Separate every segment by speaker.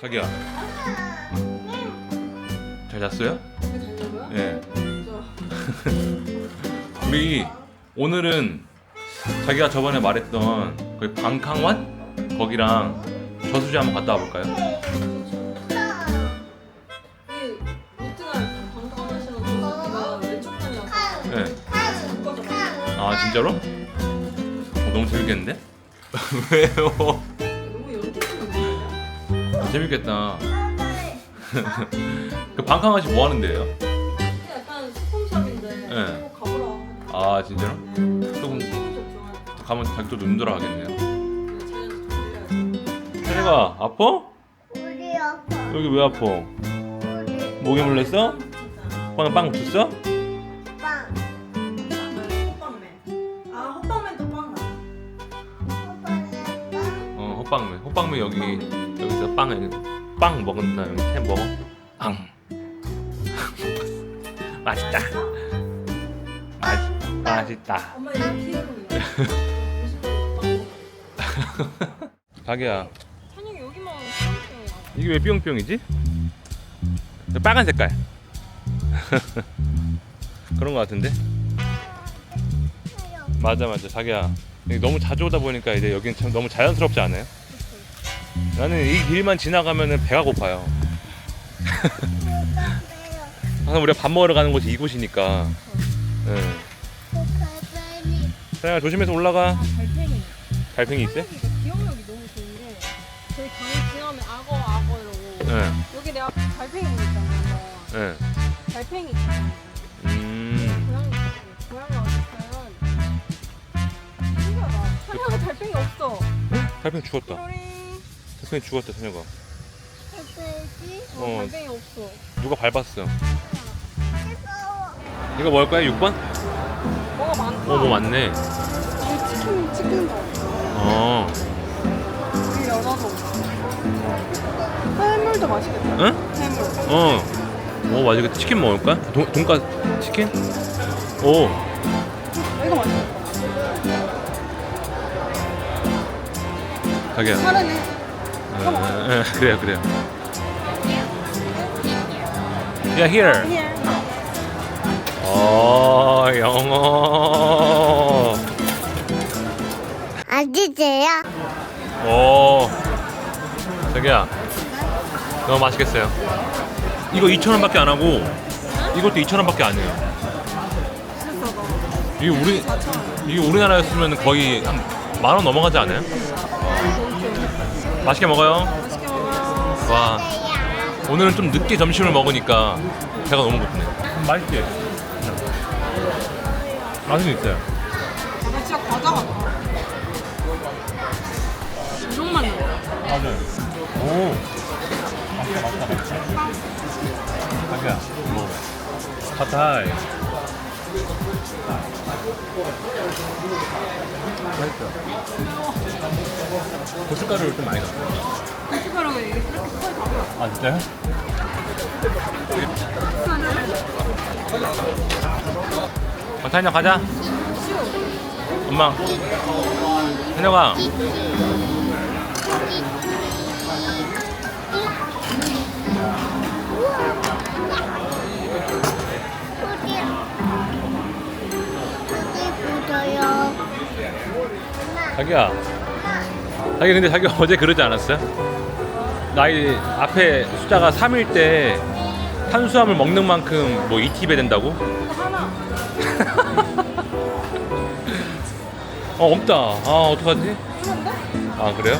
Speaker 1: 자기야 잘 잤어요? 예. 우리 오늘은 자기가 저번에 말했던 그 방캉원 거기랑 저수지 한번 갔다 와볼까요? 예. 아 진짜로? 어, 너무 재밌겠는데? 왜요? 아, 재밌겠다. 그 방캉아시 뭐 하는데요?
Speaker 2: 약간 소품샵인데
Speaker 1: 네.
Speaker 2: 가보라.
Speaker 1: 아 진짜로? 조금
Speaker 2: 좋아해.
Speaker 1: 가면 자기 또 눈돌아 하겠네요.
Speaker 2: 자연 좋아해.
Speaker 1: 찬이가 아파?
Speaker 3: 우리 아빠
Speaker 1: 여기 왜 아파? 목에 물렸어?
Speaker 2: 진짜.
Speaker 1: 빵에 빵 붙었어? 호빵면 호빵면 여기 여기서 빵빵 먹은 다음에 햄 먹어? 빵. 맛있다. 맛 맛있다.
Speaker 2: 엄마 이거 귀여운
Speaker 1: 자기야.
Speaker 2: 찬영이 여기만
Speaker 1: 이게 왜 뿅뿅이지? 빨간 색깔. 그런 거 같은데? 맞아 맞아. 자기야. 여기 너무 자주 오다 보니까 이제 여기는 참 너무 자연스럽지 않아요? 나는 이 길만 지나가면은 배가 고파요 항상 우리가 밥 먹으러 가는 곳이 이곳이니까 응.
Speaker 3: 갈매기
Speaker 1: 사장아 조심해서 올라가
Speaker 2: 달팽이.
Speaker 1: 달팽이 있어?
Speaker 2: 기억력이 너무 좋은 게 저희 강 지나면 악어 악어 이러고
Speaker 1: 응.
Speaker 2: 여기 내가 달팽이 보냈잖아.
Speaker 1: 응.
Speaker 2: 달팽이 있잖아.
Speaker 1: 음.
Speaker 2: 고양이 있지. 고양이 어딨어요? 신기하다. 찬영아 달팽이 없어.
Speaker 1: 달팽이 죽었다
Speaker 2: 띠로리.
Speaker 1: 달팽이 죽었다 선영아
Speaker 3: 갈매기
Speaker 2: 어,
Speaker 1: 어.
Speaker 2: 달팽이 없어.
Speaker 1: 누가 밟았어 이거 먹을 거야 6번?
Speaker 2: 뭐가 많다.
Speaker 1: 어뭐 많네
Speaker 2: 여기 치킨 치킨 거.
Speaker 1: 어
Speaker 2: 여기 연어도. 해물도 맛있겠다.
Speaker 1: 응?
Speaker 2: 해물.
Speaker 1: 어. 오 맛있겠다. 치킨 먹을까? 돈 돈까 치킨? 오.
Speaker 2: 이거 맛있겠다.
Speaker 1: 자기야.
Speaker 2: 사르네.
Speaker 1: 어, 어, 어, 그래요 그래요. 야 here.
Speaker 2: here.
Speaker 1: 어 영어.
Speaker 3: 아기제야
Speaker 1: 오. 자기야. 너무 맛있겠어요. 이거 2,000원밖에 안 하고 이것도 2,000원밖에 안 해요. 이게 우리 이게 우리나라였으면 거의 한 만 원 넘어가지 않아요? 맛있게 먹어요.
Speaker 2: 맛있게 먹어요.
Speaker 1: 와 오늘은 좀 늦게 점심을 먹으니까 배가 너무 고프네. 맛있지? 맛은 있어요.
Speaker 2: 근데 진짜 과자 같아. 우동만 넣어.
Speaker 1: 맞아요. 오. 맛있다 맛있다 맛있다. 자기야 뭐 파타이. 맛있어. 고춧가루를 좀 많이 넣어.
Speaker 2: 고춧가루가 이게 그렇게 커 다.
Speaker 1: 아 진짜요? 어, 타인아 가자. 엄마. 타인아 자기야. 자기 근데 자기 어제 그러지 않았어요? 나이 앞에 숫자가 3일 때 탄수화물 먹는 만큼 뭐 ET배 된다고?
Speaker 2: 하나.
Speaker 1: 어 없다. 아 어떡하지? 아 그래요?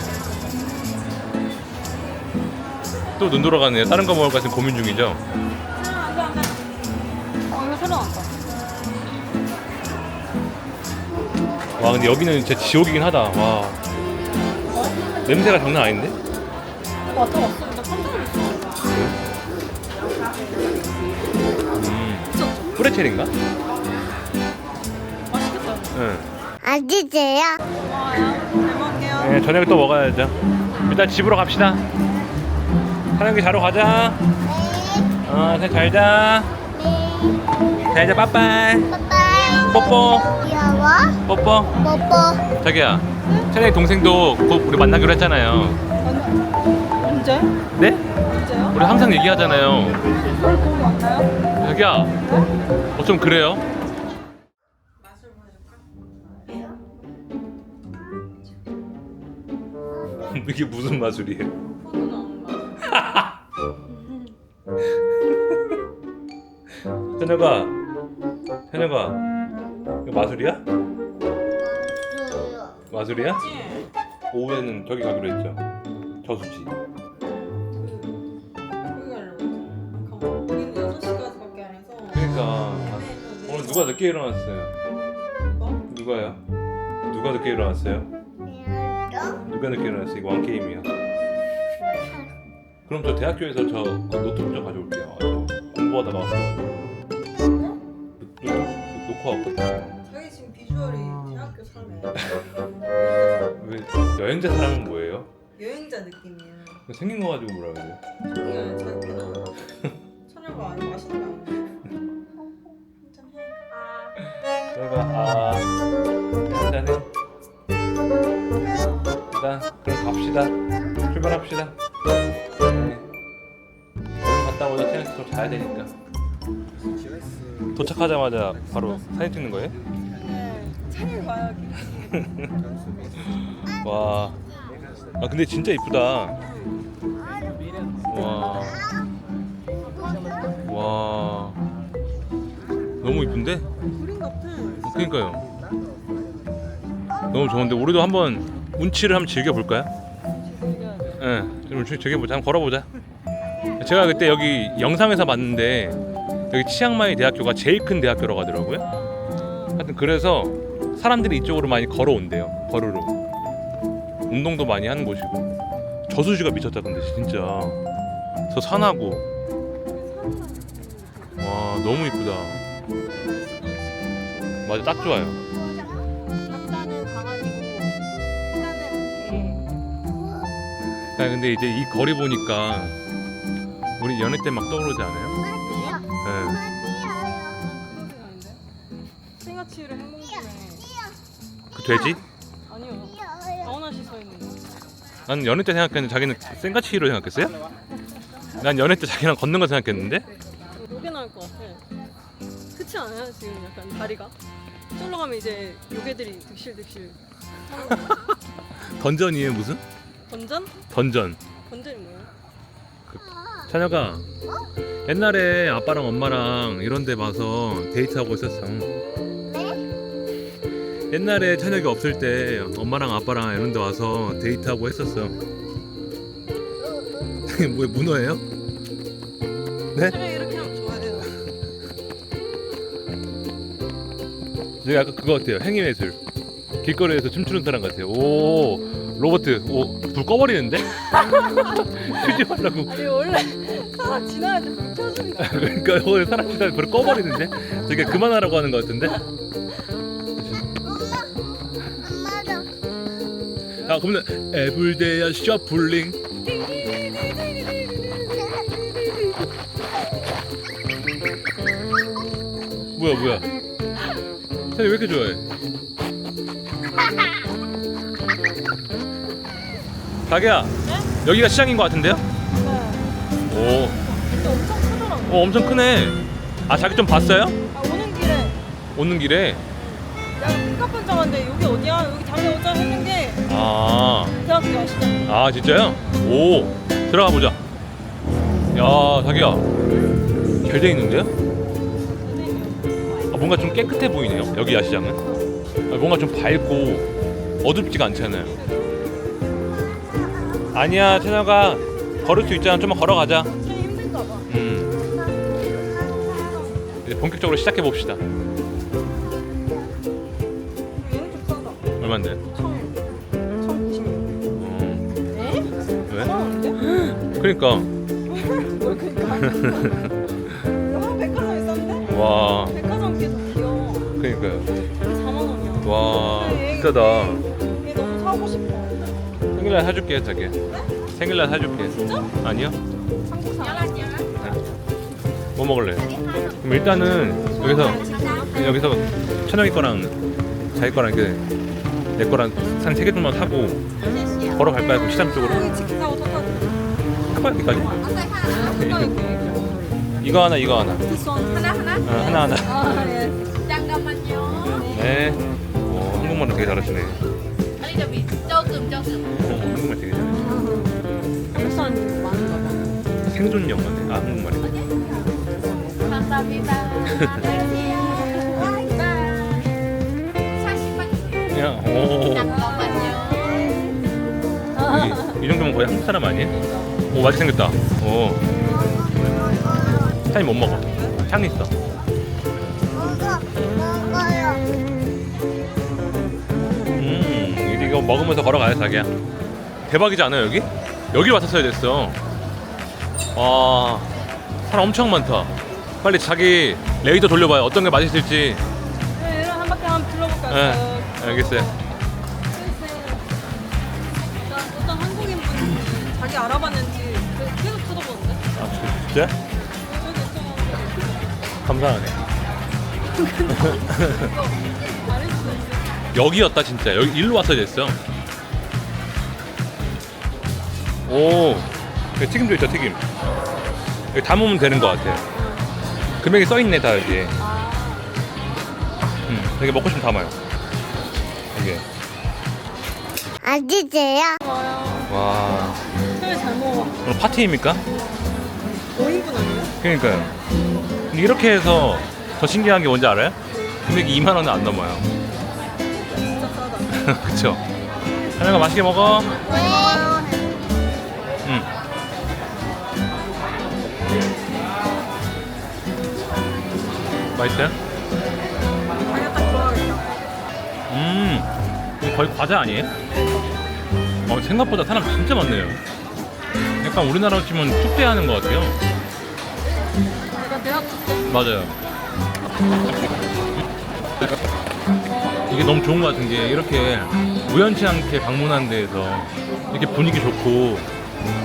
Speaker 1: 또 눈 돌아가네요. 다른 거 먹을까 지금 고민 중이죠. 와 근데 여기는 진짜 지옥이긴 하다. 와 냄새가 장난 아닌데?
Speaker 2: 왔다 깜짝 놀랐어.
Speaker 1: 음
Speaker 2: 미쳤죠?
Speaker 1: 프레첼인가?
Speaker 2: 맛있겠다.
Speaker 1: 응.
Speaker 2: 고마워요. 잘 먹을게요.
Speaker 1: 네, 저녁에 또 먹어야죠. 일단 집으로 갑시다. 사랑기 자러 가자. 어, 잘 자. 네자 이제 빠빠이.
Speaker 3: 빠빠이
Speaker 1: 뽀뽀.
Speaker 3: 귀여워
Speaker 1: 뽀뽀.
Speaker 3: 뽀뽀
Speaker 1: 자기야. 찬이 동생도 곧 우리 만나기로 했잖아요.
Speaker 2: 언제?
Speaker 1: 네?
Speaker 2: 언제요?
Speaker 1: 우리 항상 얘기하잖아요.
Speaker 2: 오늘 거기 왔나요?
Speaker 1: 자기야, 어 좀 그래요? 이게 무슨 마술이에요? 현혁아, 현혁아, 이거 마술이야? 마술이야? 오후에는 저기 가기로 했죠. 저수지.
Speaker 2: 거기 가려고. 우리는 6시까지밖에 안 해서.
Speaker 1: 그러니까 오늘 누가 늦게 일어났어요? 누가요? 누가 늦게 일어났어요? 누가 늦게 일어났어? 이거 왕 게임이야. 그럼 저 대학교에서 저 노트북 좀 가져올게요. 저 공부하다가 왔어요. 왔거든요.
Speaker 2: 자기 지금 비주얼이 대학교 사네.
Speaker 1: 왜 여행자 사람은 뭐예요?
Speaker 2: 여행자 느낌이야.
Speaker 1: 생긴 거 가지고 뭐라 그래요?
Speaker 2: 그냥 자기 배나. 천여가 아니 맛있는 거아 한잔해.
Speaker 1: 일단 그럼 갑시다. 출발합시다. 네. 갔다 오자 테니스 또 자야 되니까. 도착하자마자 바로 사진 찍는 거예요?
Speaker 2: 네. 차를
Speaker 1: 와. 아 근데 진짜 이쁘다. 와. 와. 너무 이쁜데?
Speaker 2: 같아.
Speaker 1: 그러니까요. 너무 좋은데 우리도 한번 운치를 한번 즐겨 볼까요? 예, 좀 즐- 즐겨보자. 한번 걸어 보자. 제가 그때 여기 영상에서 봤는데 여기 치앙마이 대학교가 제일 큰 대학교라고 하더라고요. 하여튼 그래서 사람들이 이쪽으로 많이 걸어온대요. 걸으러. 운동도 많이 하는 곳이고. 저수지가 미쳤다 근데 진짜. 저 산하고. 와 너무 이쁘다. 맞아 딱 좋아요.
Speaker 2: 아
Speaker 1: 근데 이제 이 거리 보니까 우리 연애 때 막 떠오르지 않아요? 예.
Speaker 2: 생아치를 행복중에
Speaker 1: 그 돼지?
Speaker 2: 아니요 아오나 씨서 있는 거.
Speaker 1: 난 연애 때 생각했는데 자기는 생가치로 생각했어요? 난 연애 때 자기랑 걷는 거 생각했는데
Speaker 2: 요게 나올 것 같아. 그렇지 않아요 지금 약간 다리가? 쫄러 가면 이제 요괴들이 득실득실. 하는 거.
Speaker 1: 던전이에요 무슨?
Speaker 2: 던전?
Speaker 1: 던전
Speaker 2: 던전이 뭐예요?
Speaker 1: 찬혁아 옛날에 아빠랑 엄마랑 이런 데 봐서 데이트하고 있었어 옛날에 찬혁이 없을 때 엄마랑 아빠랑 이런 데 와서 데이트하고 했었어 뭐야 문어예요? 네?
Speaker 2: 제가 이렇게 하면 좋아해요.
Speaker 1: 저기 아까 그거 같아요 행위 예술 길거리에서 춤추는 사람 같아요. 오 로버트 오 불 꺼버리는데? 휴지 말라고.
Speaker 2: 아니 원래 사람 지나갈 때 켜주니까.
Speaker 1: 그러니까 오늘 사람들 불 꺼버리는데? 저게 그만하라고 하는 것 같은데?
Speaker 3: 엄마도
Speaker 1: 아 그러면 에블데야 셔플링 뭐야 뭐야? 사장님 왜 이렇게 좋아해 자기야 여기가 시장인 것 같은데요?
Speaker 2: 네.
Speaker 1: 오
Speaker 2: 근데 엄청 크더라고.
Speaker 1: 어, 엄청 크네 아 자기 좀 봤어요?
Speaker 2: 아 오는 길에
Speaker 1: 오는 길에
Speaker 2: 내가 깜깜깜깜한데 여기 어디야? 여기 달려오자 했는
Speaker 1: 게아
Speaker 2: 대학교 아시잖아요.
Speaker 1: 아 진짜요? 오 들어가 보자. 야 자기야 잘 돼 있는데요? 아, 뭔가 좀 깨끗해 보이네요. 여기 야시장은 아, 뭔가 좀 밝고 어둡지가 않잖아요. 아니야 찬혁아 걸을 수 있잖아. 좀만 걸어가자. 음 이제 본격적으로 시작해 봅시다.
Speaker 2: 얘는 좀 싸다.
Speaker 1: 얼마인데?
Speaker 2: 천, 천.
Speaker 1: 어,
Speaker 2: 에?
Speaker 1: 왜? 그러니까
Speaker 2: 뭘 그니까? 아 싼데?
Speaker 1: 와
Speaker 2: 백화점 귀여워.
Speaker 1: 그러니까요.
Speaker 2: 4만 원이야.
Speaker 1: 와 비싸다.
Speaker 2: 얘 너무 사고 싶어.
Speaker 1: 생일날 사줄게 자기. 생일날 사줄게.
Speaker 2: 진짜?
Speaker 1: 아니요?
Speaker 2: 한국 사람.
Speaker 1: 뭐 먹을래? 그럼 일단은 여기서 여기서 천영이 거랑 자기 거랑 이렇게 내 거랑 한세개 정도만 사고 걸어갈까요? 그럼 시장 쪽으로?
Speaker 2: 여기 치킨 사고 탔다.
Speaker 1: 타코야키까지?
Speaker 2: 타코야키.
Speaker 1: 이거 하나 이거 하나
Speaker 2: 투손 하나 하나.
Speaker 1: 어, 하나 하나
Speaker 2: 아 예.
Speaker 4: 잠깐만요.
Speaker 1: 네 오, 한국말도 되게 잘하시네
Speaker 4: 아니 저기 조금 조금.
Speaker 1: 어, 한국말 되게 잘해
Speaker 2: 많은가 봐.
Speaker 1: 생존 영어네 아 한국말이
Speaker 4: 감사합니다. 안녕하세요. 바이바이. 40만
Speaker 1: 그냥 오
Speaker 4: 잠깐만요.
Speaker 1: 이, 이 정도면 거의 한국 사람 아니에요? 오 맛이 생겼다 오 사장님 못 먹어 향 있어 음 이거 먹으면서 걸어가야 자기야 대박이지 않아요 여기? 여기 왔었어야 됐어 와 사람 엄청 많다 빨리 자기 레이더 돌려봐요 어떤 게 맛있을지
Speaker 2: 네, 이런 한 바퀴 한번 둘러볼까요?
Speaker 1: 네 알겠어요
Speaker 2: 일단 어떤 한국인 분이 자기 알아봤는지 그 계속 쳐다보는데?
Speaker 1: 아 진짜?
Speaker 2: 저기 있어.
Speaker 1: 감사하네. 여기였다 진짜 여기 일로 왔어야 됐어 오 여기 튀김도 있다 튀김 여기 담으면 되는 것 같아 금액이 써있네 다 여기
Speaker 2: 아,
Speaker 1: 음, 여기 먹고 싶으면 담아요 이게.
Speaker 2: 좋아요.
Speaker 1: 와
Speaker 2: 처음에 잘 먹어.
Speaker 1: 오늘 파티입니까?
Speaker 2: 5인분 아니에요?
Speaker 1: 그러니까요 근데 이렇게 해서 더 신기한 게 뭔지 알아요? 금액이 2만 원은 안 넘어요. 그쵸? 하나가 맛있게 먹어
Speaker 3: 네.
Speaker 1: 응. 맛있어요? 음, 이거 거의 과자 아니에요? 어, 생각보다 사람 진짜 많네요. 약간 우리나라로 치면 축제하는 것 같아요. 맞아요. 이게 너무 좋은 것 같은 게 이렇게 우연치 않게 방문한 데에서 이렇게 분위기 좋고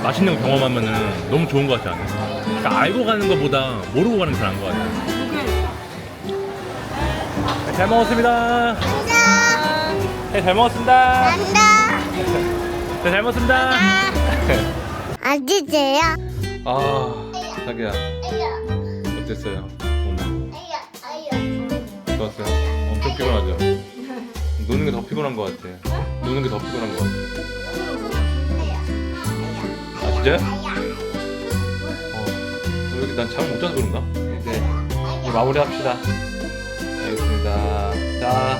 Speaker 1: 맛있는 거 경험하면은 너무 좋은 것 같지 않아요? 그러니까 알고 가는 것보다 모르고 가는 게 더 나은 것 같아요. 잘 먹었습니다. 네, 잘
Speaker 3: 먹었습니다.
Speaker 1: 네, 잘 먹었습니다.
Speaker 3: 아기세요.
Speaker 1: 아, 자기야, 어땠어요? 오늘 좋았어요? 엄청 피곤하죠? 노는 게 더 피곤한 것 같아. 노는 게 더 피곤한 것 같아. 아, 진짜요? 어, 왜 이렇게 난 잠을 못 자서 그런가? 이제, 이제 마무리 합시다. 알겠습니다. 자,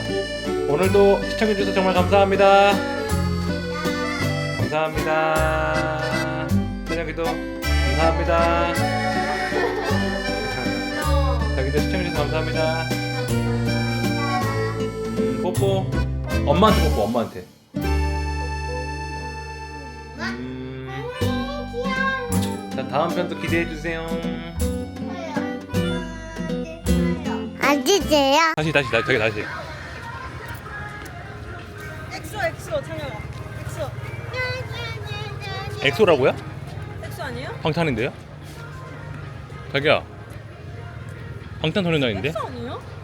Speaker 1: 오늘도 시청해주셔서 정말 감사합니다. 감사합니다. 저녁에도 감사합니다. 자기도 시청해주셔서 감사합니다. 음, 뽀뽀. 엄마한테 뽀뽀, 엄마한테. 음, 자, 다음 편도 기대해 주세요.
Speaker 3: 아기세요.
Speaker 1: 다시, 다시, 다시, 저기 다시.
Speaker 2: 엑소 엑소 창혁아. 엑소.
Speaker 1: 엑소라고요?
Speaker 2: 엑소 아니에요?
Speaker 1: 방탄인데요? 자기야. 방탄소년단인데?
Speaker 2: 엑소 아니에요?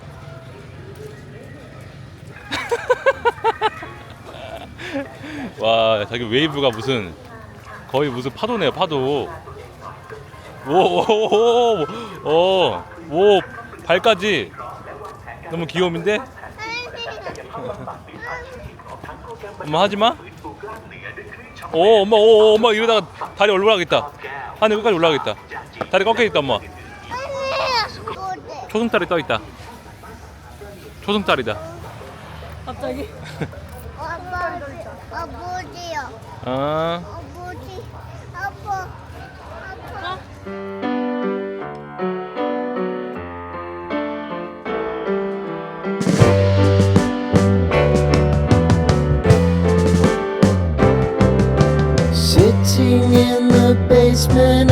Speaker 1: 와 자기 웨이브가 무슨 거의 무슨 파도네요 파도. 오오오오 오, 발까지. 너무 귀여움인데? 엄마 하지마. 오 엄마 오 엄마 이러다가 다리 올라가겠다. 하늘 끝까지 올라가겠다. 다리 꺾여있다 엄마. 초승달이 떠있다. 초승달이다.
Speaker 2: 갑자기.
Speaker 3: 아빠, 아버지요.
Speaker 1: 아
Speaker 3: 아버지, 아빠, 아빠.
Speaker 5: Sitting in the basement